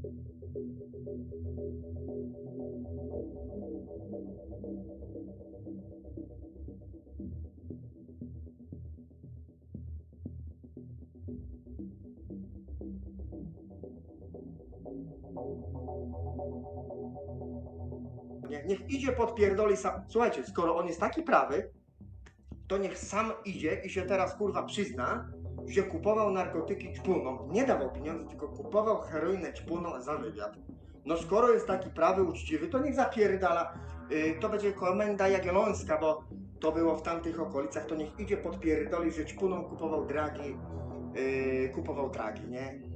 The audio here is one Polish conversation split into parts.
Nie, niech idzie podpierdoli sam. Słuchajcie, skoro on jest taki prawy, to niech sam idzie i się teraz kurwa przyzna, że kupował narkotyki ćpuną. Nie dawał pieniędzy, tylko kupował heroinę ćpuną za wywiad. No skoro jest taki prawy, uczciwy, to niech zapierdala. Yy, to będzie komenda jagiellońska, bo to było w tamtych okolicach, to niech idzie podpierdoli, że ćpuną kupował dragi, yy, kupował dragi, nie?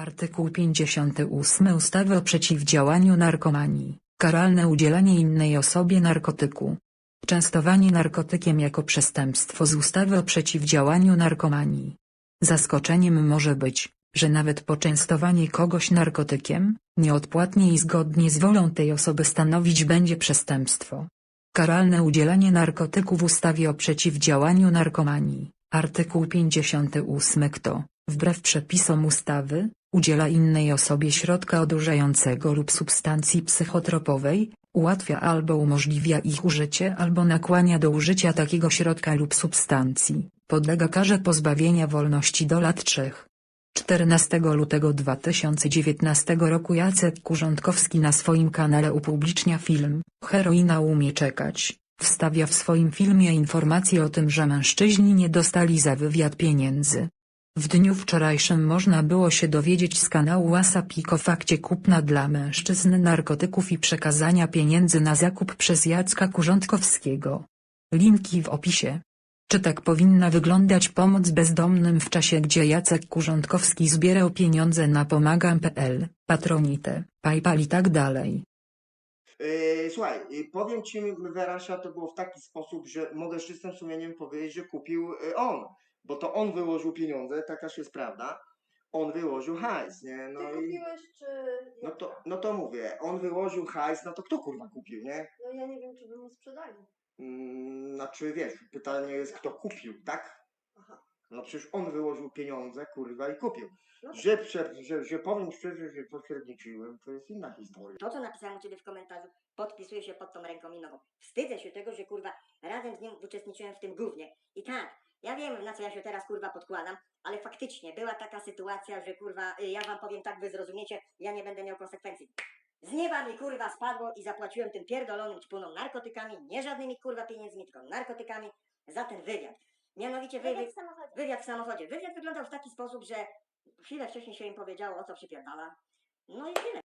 Artykuł 58 ustawy o przeciwdziałaniu narkomanii. Karalne udzielanie innej osobie narkotyku. Częstowanie narkotykiem jako przestępstwo z ustawy o przeciwdziałaniu narkomanii. Zaskoczeniem może być, że nawet poczęstowanie kogoś narkotykiem, nieodpłatnie i zgodnie z wolą tej osoby stanowić będzie przestępstwo. Karalne udzielanie narkotyku w ustawie o przeciwdziałaniu narkomanii. Artykuł 58 Kto, wbrew przepisom ustawy, udziela innej osobie środka odurzającego lub substancji psychotropowej, ułatwia albo umożliwia ich użycie albo nakłania do użycia takiego środka lub substancji, podlega karze pozbawienia wolności do lat 3. 14 lutego 2019 roku Jacek Kurządkowski na swoim kanale upublicznia film Heroina umie czekać. Wstawia w swoim filmie informację o tym, że mężczyźni nie dostali za wywiad pieniędzy. W dniu wczorajszym można było się dowiedzieć z kanału WhatsApp o fakcie kupna dla mężczyzn narkotyków i przekazania pieniędzy na zakup przez Jacka Kurządkowskiego. Linki w opisie. Czy tak powinna wyglądać pomoc bezdomnym w czasie gdzie Jacek Kurządkowski zbierał pieniądze na pomagam.pl, Patronite, Paypal i tak dalej? Yy, słuchaj, yy, powiem ci, Werasia, to było w taki sposób, że mogę z czystym sumieniem powiedzieć, że kupił yy, on, bo to on wyłożył pieniądze, takaż jest prawda. On wyłożył hajs, nie? No Ty i kupiłeś, czy... no to, no to mówię, on wyłożył hajs, no to kto kurwa kupił, nie? No ja nie wiem, czy by mu sprzedali. Mm, znaczy wiesz, pytanie jest kto kupił, tak? Aha. No przecież on wyłożył pieniądze, kurwa, i kupił. No Że, prze, że, że powiem szczerze, że pośredniczyłem, to jest inna historia. To, co napisałem u ciebie w komentarzu, podpisuję się pod tą ręką i nogą. Wstydzę się tego, że kurwa razem z nim uczestniczyłem w tym gównie. I tak, ja wiem, na co ja się teraz kurwa podkładam, ale faktycznie była taka sytuacja, że kurwa, y, ja wam powiem tak, wy zrozumiecie, ja nie będę miał konsekwencji. Z nieba mi kurwa spadło i zapłaciłem tym pierdolonym ćpunom narkotykami, nie żadnymi kurwa pieniędzmi, tylko narkotykami za ten wywiad. Mianowicie Wywiad wywiad, w samochodzie. wywiad w samochodzie. Wywiad wyglądał w taki sposób, że chwilę wcześniej się im powiedziało, o co przypierdala. No i tyle.